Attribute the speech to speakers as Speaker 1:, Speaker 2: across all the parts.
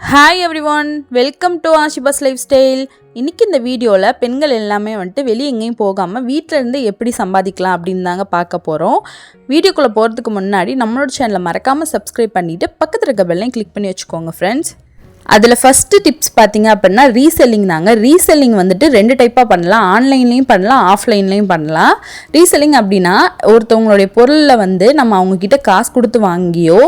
Speaker 1: Hi everyone welcome to Ashiba's lifestyle இன்றைக்கி இந்த வீடியோவில் பெண்கள் எல்லாமே வந்துட்டு வெளியே எங்கேயும் போகாமல் வீட்டில் இருந்து எப்படி சம்பாதிக்கலாம் அப்படின்னு தாங்க பார்க்க போகிறோம் வீடியோக்குள்ளே போகிறதுக்கு முன்னாடி நம்மளோட சேனலை மறக்காமல் சப்ஸ்கிரைப் பண்ணிவிட்டு பக்கத்தில் இருக்க பெல்லையும் கிளிக் பண்ணி வச்சுக்கோங்க ஃப்ரெண்ட்ஸ் அதில் ஃபஸ்ட்டு டிப்ஸ் பார்த்தீங்க அப்படின்னா ரீசெல்லிங் தாங்க. ரீசெல்லிங் வந்துட்டு ரெண்டு டைப்பாக பண்ணலாம். ஆன்லைன்லேயும் பண்ணலாம் ஆஃப்லைன்லேயும் பண்ணலாம். ரீசெல்லிங் அப்படின்னா ஒருத்தவங்களுடைய பொருளில் வந்து நம்ம அவங்கக்கிட்ட காசு கொடுத்து வாங்கியோ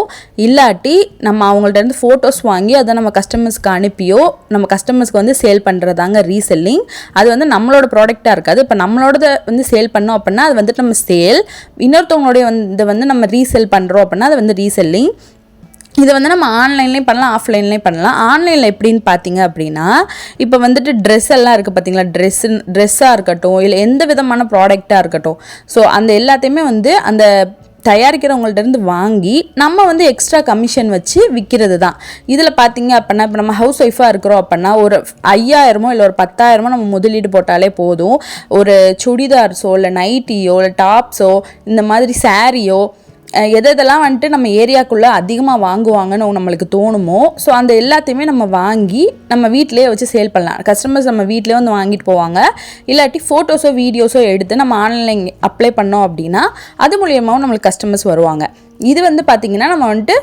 Speaker 1: இல்லாட்டி நம்ம அவங்கள்ட்ட இருந்து ஃபோட்டோஸ் வாங்கி அதை நம்ம கஸ்டமர்ஸ்க்கு அனுப்பியோ நம்ம கஸ்டமர்ஸ்க்கு வந்து சேல் பண்ணுறதாங்க ரீசெல்லிங் அது வந்து நம்மளோட ப்ராடக்டாக இருக்காது. இப்போ நம்மளோட வந்து சேல் பண்ணோம் அப்படின்னா அது வந்துட்டு நம்ம சேல் இன்னொருத்தவங்களுடைய வந்து வந்து நம்ம ரீசெல் பண்ணுறோம் அப்படின்னா அது வந்து ரீசெல்லிங் இதை வந்து நம்ம ஆன்லைன்லேயும் பண்ணலாம் ஆஃப்லைன்லேயும் பண்ணலாம். ஆன்லைனில் எப்படின்னு பார்த்தீங்க அப்படின்னா இப்போ வந்துட்டு ட்ரெஸ் எல்லாம் இருக்குது பார்த்தீங்களா? ட்ரெஸ்ஸு ட்ரெஸ்ஸாக இருக்கட்டும் இல்லை எந்த விதமான ப்ராடக்டாக இருக்கட்டும். ஸோ அந்த எல்லாத்தையுமே வந்து அந்த தயாரிக்கிறவங்கள்ட்ட இருந்து வாங்கி நம்ம வந்து எக்ஸ்ட்ரா கமிஷன் வச்சு விற்கிறது தான் இதில் பார்த்தீங்க அப்படின்னா இப்போ நம்ம ஹவுஸ் ஒய்ஃபாக இருக்கிறோம் அப்படின்னா ஒரு ஐயாயிரமோ இல்லை ஒரு பத்தாயிரமோ நம்ம முதலீடு போட்டாலே போதும். ஒரு சுடிதார்ஸோ இல்லை நைட்டியோ இல்லை டாப்ஸோ இந்த மாதிரி சாரியோ எது எதெல்லாம் வந்துட்டு நம்ம ஏரியாக்குள்ளே அதிகமாக வாங்குவாங்கன்னு நம்மளுக்கு தோணுமோ ஸோ அந்த எல்லாத்தையுமே நம்ம வாங்கி நம்ம வீட்டிலேயே வச்சு சேல் பண்ணலாம். கஸ்டமர்ஸ் நம்ம வீட்டிலே வந்து வாங்கிட்டு போவாங்க. இல்லாட்டி ஃபோட்டோஸோ வீடியோஸோ எடுத்து நம்ம ஆன்லைன் அப்ளை பண்ணோம் அப்படின்னா அது மூலியமாகவும் நம்மளுக்கு கஸ்டமர்ஸ் வருவாங்க. இது வந்து பார்த்திங்கன்னா நம்ம வந்துட்டு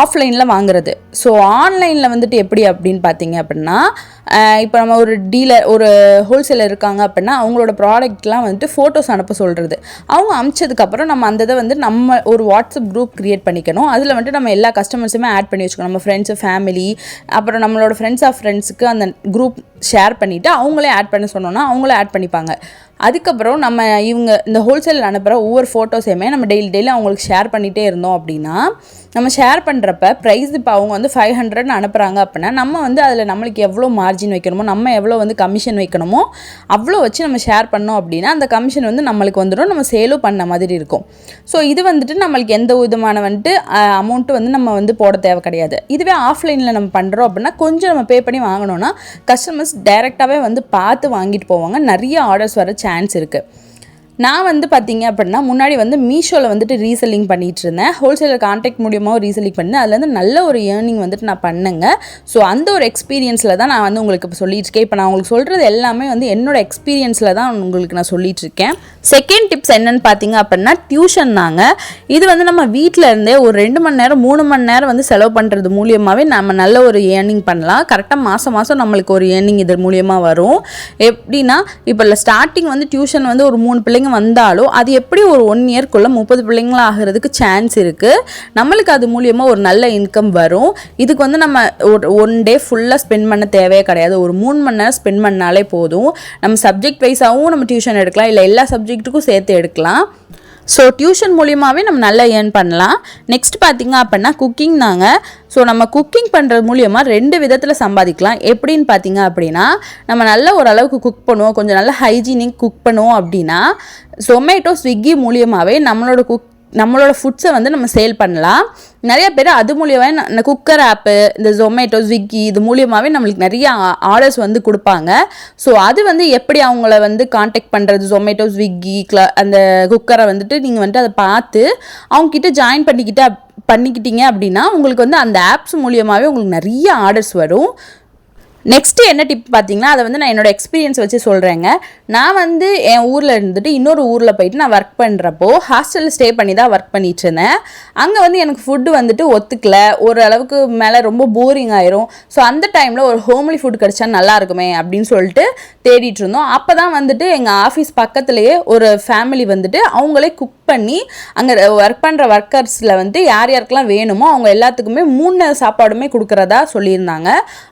Speaker 1: ஆஃப்லைனில் வாங்குறது. ஸோ ஆன்லைனில் வந்துட்டு எப்படி அப்படின்னு பார்த்தீங்க அப்படின்னா இப்போ நம்ம ஒரு டீலர் ஒரு ஹோல்சேலர் இருக்காங்க அப்படின்னா அவங்களோட ப்ராடக்ட்லாம் வந்துட்டு ஃபோட்டோஸ் அனுப்ப சொல்கிறது அவங்க அமிச்சதுக்கப்புறம் நம்ம அந்த இதை வந்து நம்ம ஒரு வாட்ஸ்அப் குரூப் க்ரியேட் பண்ணிக்கணும். அதில் வந்துட்டு நம்ம எல்லா கஸ்டமர்ஸுமே ஆட் பண்ணி வச்சுக்கணும். நம்ம ஃப்ரெண்ட்ஸு ஃபேமிலி அப்புறம் நம்மளோட ஃப்ரெண்ட்ஸ் ஆஃப் ஃப்ரெண்ட்ஸுக்கு அந்த குரூப் ஷேர் பண்ணிவிட்டு அவங்களே ஆட் பண்ண சொன்னோன்னா அவங்களே ஆட் பண்ணிப்பாங்க. அதுக்கப்புறம் நம்ம இவங்க இந்த ஹோல்சேலில் அனுப்புகிற ஒவ்வொரு ஃபோட்டோஸையுமே நம்ம டெய்லி டெய்லி அவங்களுக்கு ஷேர் பண்ணிகிட்டே இருந்தோம் அப்படின்னா நம்ம ஷேர் பண்ணுறப்ப ப்ரைஸ் இப்போ அவங்க வந்து ஃபைவ் ஹண்ட்ரட்னு அனுப்புகிறாங்க அப்படின்னா நம்ம வந்து அதில் நம்மளுக்கு எவ்வளோ மார்ஜின் வைக்கணுமோ நம்ம எவ்வளோ வந்து கமிஷன் வைக்கணுமோ அவ்வளோ வச்சு நம்ம ஷேர் பண்ணோம் அப்படின்னா அந்த கமிஷன் வந்து நம்மளுக்கு வந்துடும். நம்ம சேலும் பண்ண மாதிரி இருக்கும். ஸோ இது வந்துட்டு நம்மளுக்கு எந்த விதமான வந்துட்டு அமௌண்ட்டு வந்து நம்ம வந்து போட தேவை கிடையாது. இதுவே ஆஃப்லைனில் நம்ம பண்ணுறோம் அப்படின்னா கொஞ்சம் நம்ம பே பண்ணி வாங்கினோன்னா கஸ்டமர்ஸ் டைரெக்டாகவே வந்து பார்த்து வாங்கிட்டு போவாங்க. நிறைய ஆர்டர்ஸ் வர சான்ஸ் இருக்குது நான் வந்து பார்த்தீங்க அப்படின்னா முன்னாடி வந்து மீஷோவில் வந்துட்டு ரீசெல்லிங் பண்ணிகிட்டு இருந்தேன் ஹோல்சேலர் கான்டாக்ட் மூலியமாக ரீசெல்லிங் பண்ணேன் அதுலேருந்து நல்ல ஒரு ஏர்னிங் வந்துட்டு நான் பண்ணுங்க. ஸோ அந்த ஒரு எக்ஸ்பீரியன்ஸில் தான் நான் வந்து உங்களுக்கு இப்போ சொல்லிட்டு இருக்கேன் இப்போ நான் உங்களுக்கு சொல்கிறது எல்லாமே வந்து என்னோட எக்ஸ்பீரியன்ஸில் தான் உங்களுக்கு நான் சொல்லிட்டு இருக்கேன் செகண்ட் டிப்ஸ் என்னென்னு பார்த்தீங்க அப்படின்னா டியூஷன் தாங்க. இது வந்து நம்ம வீட்டில் இருந்தே ஒரு ரெண்டு மணி நேரம் மூணு மணி நேரம் வந்து செலவு பண்ணுறது மூலியமாகவே நம்ம நல்ல ஒரு ஏர்னிங் பண்ணலாம். கரெக்டாக மாதம் மாதம் நம்மளுக்கு ஒரு ஏர்னிங் இது மூலியமாக வரும். எப்படின்னா இப்போ ஸ்டார்டிங் வந்து டியூஷன் வந்து ஒரு மூணு பிள்ளைங்க வந்தாலும் அது எப்படி ஒரு ஒன் இயர்க்குள்ளே முப்பது பிள்ளைங்களா ஆகிறதுக்கு சான்ஸ் இருக்குது நம்மளுக்கு அது மூலியமாக ஒரு நல்ல இன்கம் வரும். இதுக்கு வந்து நம்ம ஒரு ஒன் டே ஃபுல்லாக ஸ்பெண்ட் பண்ண தேவையே கிடையாது. ஒரு மூணு மணி நேரம் ஸ்பெண்ட் பண்ணாலே போதும். நம்ம சப்ஜெக்ட் வைஸாகவும் நம்ம டியூஷன் எடுக்கலாம். இல்லை எல்லா சப்ஜெக்ட்டுக்கும் சேர்த்து எடுக்கலாம். ஸோ டியூஷன் மூலியமாகவே நம்ம நல்லா ஏர்ன் பண்ணலாம். நெக்ஸ்ட் பார்த்திங்க அப்படின்னா குக்கிங் தாங்க. ஸோ நம்ம குக்கிங் பண்ணுறது மூலியமாக ரெண்டு விதத்தில் சம்பாதிக்கலாம். எப்படின்னு பார்த்தீங்க அப்படின்னா நம்ம நல்ல ஓரளவுக்கு குக் பண்ணுவோம். கொஞ்சம் நல்ல ஹைஜீனிக் குக் பண்ணுவோம் அப்படின்னா சொமேட்டோ ஸ்விக்கி மூலியமாகவே நம்மளோட குக் நம்மளோட ஃபுட்ஸை வந்து நம்ம சேல் பண்ணலாம். நிறைய பேர் அது மூலியமாக இந்த குக்கர் ஆப்பு இந்த ஜொமேட்டோ ஸ்விக்கி இது மூலியமாகவே நம்மளுக்கு நிறைய ஆர்டர்ஸ் வந்து கொடுப்பாங்க. ஸோ அது வந்து எப்படி அவங்கள வந்து காண்டாக்ட் பண்ணுறது ஜொமேட்டோ ஸ்விக்கி க்ள அந்த குக்கரை வந்துட்டு நீங்கள் வந்துட்டு அதை பார்த்து அவங்கக்கிட்ட ஜாயின் பண்ணிக்கிட்ட பண்ணிக்கிட்டீங்க அப்படின்னா உங்களுக்கு வந்து அந்த ஆப்ஸ் மூலியமாகவே உங்களுக்கு நிறைய ஆர்டர்ஸ் வரும். நெக்ஸ்ட்டு என்ன டிப் பார்த்தீங்கன்னா அதை வந்து நான் என்னோடய எக்ஸ்பீரியன்ஸ் வச்சு சொல்கிறேங்க நான் வந்து என் ஊரில் இருந்துட்டு இன்னொரு ஊரில் போயிட்டு நான் ஒர்க் பண்ணுறப்போ ஹாஸ்டலில் ஸ்டே பண்ணி தான் ஒர்க் பண்ணிட்டு இருந்தேன். அங்கே வந்து எனக்கு ஃபுட்டு வந்துட்டு ஒத்துக்கல. ஒரு அளவுக்கு மேலே ரொம்ப போரிங் ஆயிரும். ஸோ அந்த டைமில் ஒரு ஹோம்லி ஃபுட் கிடச்சா நல்லா இருக்குமே அப்படின்னு சொல்லிட்டு தேடிட்டு இருந்தோம். அப்போ தான் வந்துட்டு எங்கள் ஆஃபீஸ் பக்கத்துலேயே ஒரு ஃபேமிலி வந்துட்டு அவங்களே குக் பண்ணி அங்கே ஒர்க் பண்ணுற ஒர்க்கர்ஸில் வந்து யார் யாருக்கெல்லாம் வேணுமோ அவங்க எல்லாத்துக்குமே மூணு சாப்பாடுமே கொடுக்குறதா சொல்லியிருந்தாங்க.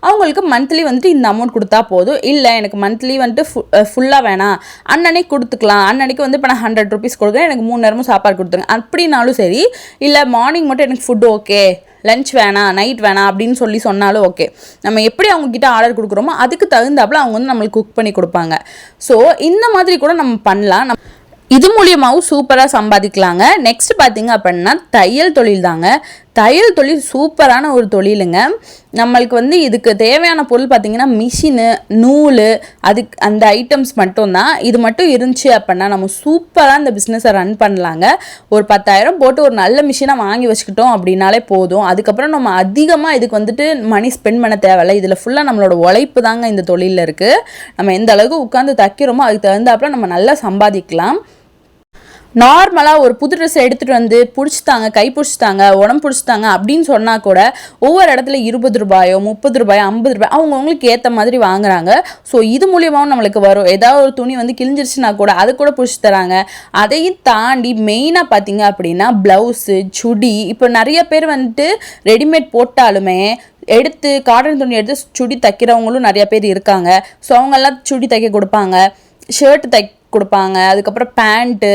Speaker 1: அவங்களுக்கு மந்த்லி வந்துட்டு இந்த அமௌண்ட் கொடுத்தா போதும். இல்லை எனக்கு மந்த்லி வந்துட்டு ஃபுல்லாக வேணாம். அன்னன்னைக்கு கொடுத்துக்கலாம். அன்னன்னைக்கு வந்து இப்போ நான் ஹண்ட்ரட் ருபீஸ் கொடுக்குறேன். எனக்கு மூணு நேரமும் சாப்பாடு கொடுத்துருங்க. அப்படின்னாலும் சரி இல்லை மார்னிங் மட்டும் எனக்கு ஃபுட் ஓகே லஞ்ச் வேணாம் நைட் வேணாம் அப்படின்னு சொல்லி சொன்னாலும் ஓகே நம்ம எப்படி அவங்கக்கிட்ட ஆர்டர் கொடுக்குறோமோ அதுக்கு தகுந்தாப்புல அவங்க வந்து நம்மளுக்கு குக் பண்ணி கொடுப்பாங்க. ஸோ இந்த மாதிரி கூட நம்ம பண்ணலாம். நம் இது மூலியமாகவும் சூப்பராக சம்பாதிக்கலாங்க. நெக்ஸ்ட் பார்த்தீங்க அப்படின்னா தையல் தொழில் தாங்க. தையல் தொழில் சூப்பரான ஒரு தொழிலுங்க. நம்மளுக்கு வந்து இதுக்கு தேவையான பொருள் பார்த்திங்கன்னா மிஷினு நூல் அதுக்கு அந்த ஐட்டம்ஸ் மட்டும்தான். இது மட்டும் இருந்துச்சு அப்படின்னா நம்ம சூப்பராக இந்த பிஸ்னஸை ரன் பண்ணலாங்க. ஒரு பத்தாயிரம் போட்டு ஒரு நல்ல மிஷினாக வாங்கி வச்சுக்கிட்டோம் அப்படின்னாலே போதும். அதுக்கப்புறம் நம்ம அதிகமாக இதுக்கு வந்துட்டு மணி ஸ்பெண்ட் பண்ண தேவையில்ல. இதில் ஃபுல்லாக நம்மளோட உழைப்பு தாங்க இந்த தொழிலில் இருக்குது நம்ம எந்த அளவுக்கு உட்காந்து தைக்கிறோமோ அதுக்கு தகுந்தாப்புல நம்ம நல்லா சம்பாதிக்கலாம். நார்மலாக ஒரு புது ட்ரெஸ் எடுத்துகிட்டு வந்து பிடிச்சித்தாங்க கை பிடிச்சித்தாங்க உடம்பு பிடிச்சித்தாங்க அப்படின்னு சொன்னால் கூட ஒவ்வொரு இடத்துல இருபது ரூபாயோ முப்பது ரூபாயோ ஐம்பது ரூபாய் அவங்கவுங்களுக்கு ஏற்ற மாதிரி வாங்குறாங்க. ஸோ இது மூலியமாகவும் நம்மளுக்கு வரும். ஏதாவது ஒரு துணி வந்து கிழிஞ்சிருச்சுன்னா கூட அது கூட பிடிச்சி தராங்க. அதையும் தாண்டி மெயினாக பார்த்தீங்க அப்படின்னா ப்ளவுஸு சுடி. இப்போ நிறைய பேர் வந்துட்டு ரெடிமேட் போட்டாலுமே எடுத்து காட்டன் துணி எடுத்து சுடி தைக்கிறவங்களும் நிறைய பேர் இருக்காங்க. ஸோ அவங்கெல்லாம் சுடி தைக்க கொடுப்பாங்க ஷர்ட் தை கொடுப்பாங்க அதுக்கப்புறம் பேண்ட்டு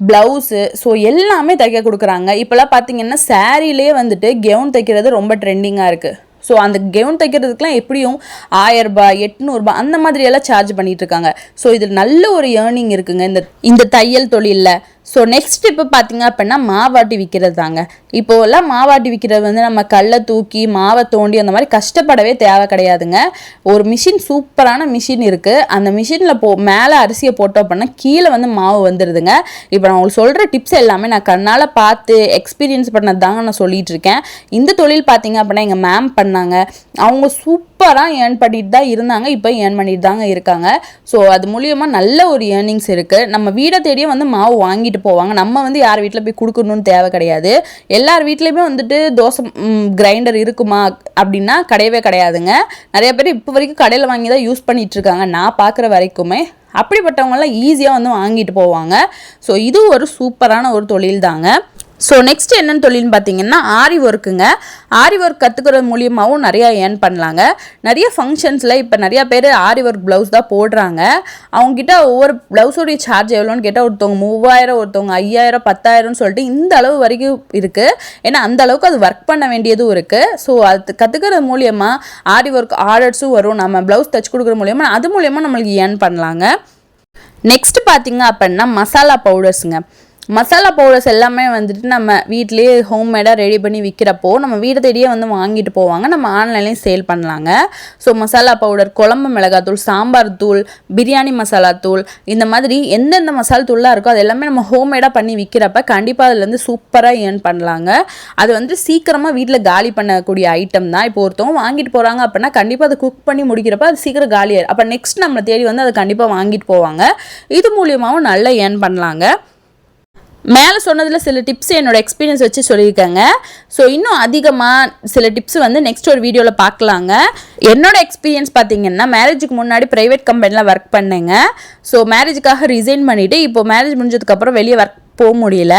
Speaker 1: ப்ளவுஸு ஸோ எல்லாமே தைக்க கொடுக்குறாங்க. இப்போலாம் பார்த்தீங்கன்னா சாரீலே வந்துட்டு கெவுன் தைக்கிறது ரொம்ப ட்ரெண்டிங்காக இருக்குது ஸோ அந்த கெவுன் தைக்கிறதுக்குலாம் எப்படியும் ஆயரூபா எட்நூறுபா அந்த மாதிரியெல்லாம் சார்ஜ் பண்ணிகிட்டு இருக்காங்க ஸோ இதில் நல்ல ஒரு ஏர்னிங் இருக்குங்க இந்த இந்த தையல் தொழிலில். ஸோ நெக்ஸ்ட் இப்போ பார்த்தீங்க அப்படின்னா மாவாட்டி விற்கிறது தாங்க. இப்போல்லாம் மாவாட்டி விற்கிறது வந்து நம்ம கல்லை தூக்கி மாவை தோண்டி அந்த மாதிரி கஷ்டப்படவே தேவை கிடையாதுங்க. ஒரு மிஷின் சூப்பரான மிஷின் இருக்குது அந்த மிஷினில் போ மேலே அரிசியை போட்டோம் அப்படின்னா கீழே வந்து மாவு வந்துடுதுங்க இப்போ நான் உங்களுக்கு சொல்கிற டிப்ஸ் எல்லாமே நான் கண்ணால் பார்த்து எக்ஸ்பீரியன்ஸ் பண்ணது தாங்க நான் சொல்லிகிட்டு இருக்கேன் இந்த தொழில் பார்த்தீங்க அப்படின்னா எங்கள் மேம் பண்ண பண்ணாங்க அவங்க சூப்பராக ஏர்ன் பண்ணிட்டு தான் இருந்தாங்க. இப்போ ஏர்ன் பண்ணிட்டு தாங்க இருக்காங்க. ஸோ அது மூலியமாக நல்ல ஒரு ஏர்னிங்ஸ் இருக்குது நம்ம வீடை தேடியே வந்து மாவு வாங்கிட்டு போவாங்க. நம்ம வந்து யார் வீட்டில் போய் கொடுக்கணும்னு தேவை கிடையாது. எல்லார் வீட்லேயுமே வந்துட்டு தோசை கிரைண்டர் இருக்குமா அப்படின்னா கிடையவே கிடையாதுங்க. நிறைய பேர் இப்போ வரைக்கும் கடையில் வாங்கி தான் யூஸ் பண்ணிகிட்டு இருக்காங்க. நான் பார்க்குற வரைக்குமே அப்படிப்பட்டவங்களாம் ஈஸியாக வந்து வாங்கிட்டு போவாங்க. ஸோ இது ஒரு சூப்பரான ஒரு தொழில் தாங்க. ஸோ நெக்ஸ்ட் என்னென்னு தொழில்னு பார்த்தீங்கன்னா ஆரி ஒர்க்குங்க ஆரி ஒர்க் கற்றுக்கிறது மூலியமாகவும் நிறையா ஏர்ன் பண்ணலாங்க. நிறைய ஃபங்க்ஷன்ஸில் இப்போ நிறையா பேர் ஆரி ஒர்க் ப்ளவுஸ் தான் போடுறாங்க. அவங்ககிட்ட ஒவ்வொரு ப்ளவுஸோடைய சார்ஜ் எவ்வளோன்னு கேட்டால் ஒருத்தவங்க மூவாயிரம் ஒருத்தவங்க ஐயாயிரம் பத்தாயிரம்னு சொல்லிட்டு இந்த அளவு வரைக்கும் இருக்குது ஏன்னா அந்த அளவுக்கு அது ஒர்க் பண்ண வேண்டியதும் இருக்குது ஸோ அது கற்றுக்கிறது மூலியமாக ஆரி ஒர்க் ஆர்டர்ஸும் வரும். நம்ம ப்ளவுஸ் தைச்சு கொடுக்குற மூலியமாக அது மூலியமாக நம்மளுக்கு ஏர்ன் பண்ணலாங்க. நெக்ஸ்ட் பார்த்தீங்க அப்படின்னா மசாலா பவுடர்ஸுங்க மசாலா பவுடர்ஸ் எல்லாமே வந்துட்டு நம்ம வீட்லேயே ஹோம்மேடாக ரெடி பண்ணி விற்கிறப்போ நம்ம வீடு தேடியே வந்து வாங்கிட்டு போவாங்க. நம்ம ஆன்லைன்லேயும் சேல் பண்ணலாங்க. ஸோ மசாலா பவுடர் குழம்பு மிளகாத்தூள் சாம்பார் தூள் பிரியாணி மசாலா தூள் இந்த மாதிரி எந்தெந்த மசாலா தூளாக இருக்கோ அது எல்லாமே நம்ம ஹோம்மேடாக பண்ணி விற்கிறப்ப கண்டிப்பாக அதுலேருந்து சூப்பராக ஏர்ன் பண்ணலாங்க. அது வந்து சீக்கிரமாக வீட்டில் காலி பண்ணக்கூடிய ஐட்டம் தான். இப்போ ஒருத்தவங்க வாங்கிட்டு போகிறாங்க அப்படின்னா கண்டிப்பாக அதை குக் பண்ணி முடிக்கிறப்ப அது சீக்கிரம் காலியாயிரும். அப்போ நெக்ஸ்ட் நம்மளை தேடி வந்து அதை கண்டிப்பாக வாங்கிட்டு போவாங்க. இது மூலியமாகவும் நல்லா ஏர்ன் பண்ணலாங்க. மேலே சொன்னதில் சில டிப்ஸ் என்னோட எக்ஸ்பீரியன்ஸ் வச்சு சொல்லியிருக்காங்க. ஸோ இன்னும் அதிகமாக சில டிப்ஸ் வந்து நெக்ஸ்ட் ஒரு வீடியோவில் பார்க்கலாங்க. என்னோட எக்ஸ்பீரியன்ஸ் பார்த்தீங்கன்னா மேரேஜுக்கு முன்னாடி ப்ரைவேட் கம்பெனியில் ஒர்க் பண்ணேங்க. ஸோ மேரேஜுக்காக ரிசைன் பண்ணிவிட்டு இப்போ மேரேஜ் முடிஞ்சதுக்கப்புறம் வெளியே ஒர்க் போக முடியல.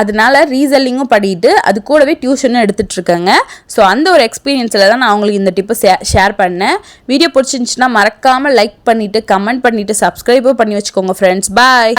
Speaker 1: அதனால ரீசெல்லிங்கும் படிட்டு அது கூடவே டியூஷனும் எடுத்துகிட்ருக்கேங்க ஸோ அந்த ஒரு எக்ஸ்பீரியன்ஸில் தான் நான் அவங்களுக்கு இந்த டிப்பை ஷேர் பண்ணேன். வீடியோ பிடிச்சிருந்துச்சுன்னா மறக்காமல் லைக் பண்ணிவிட்டு கமெண்ட் பண்ணிவிட்டு சப்ஸ்கிரைபும் பண்ணி வச்சுக்கோங்க ஃப்ரெண்ட்ஸ் பாய்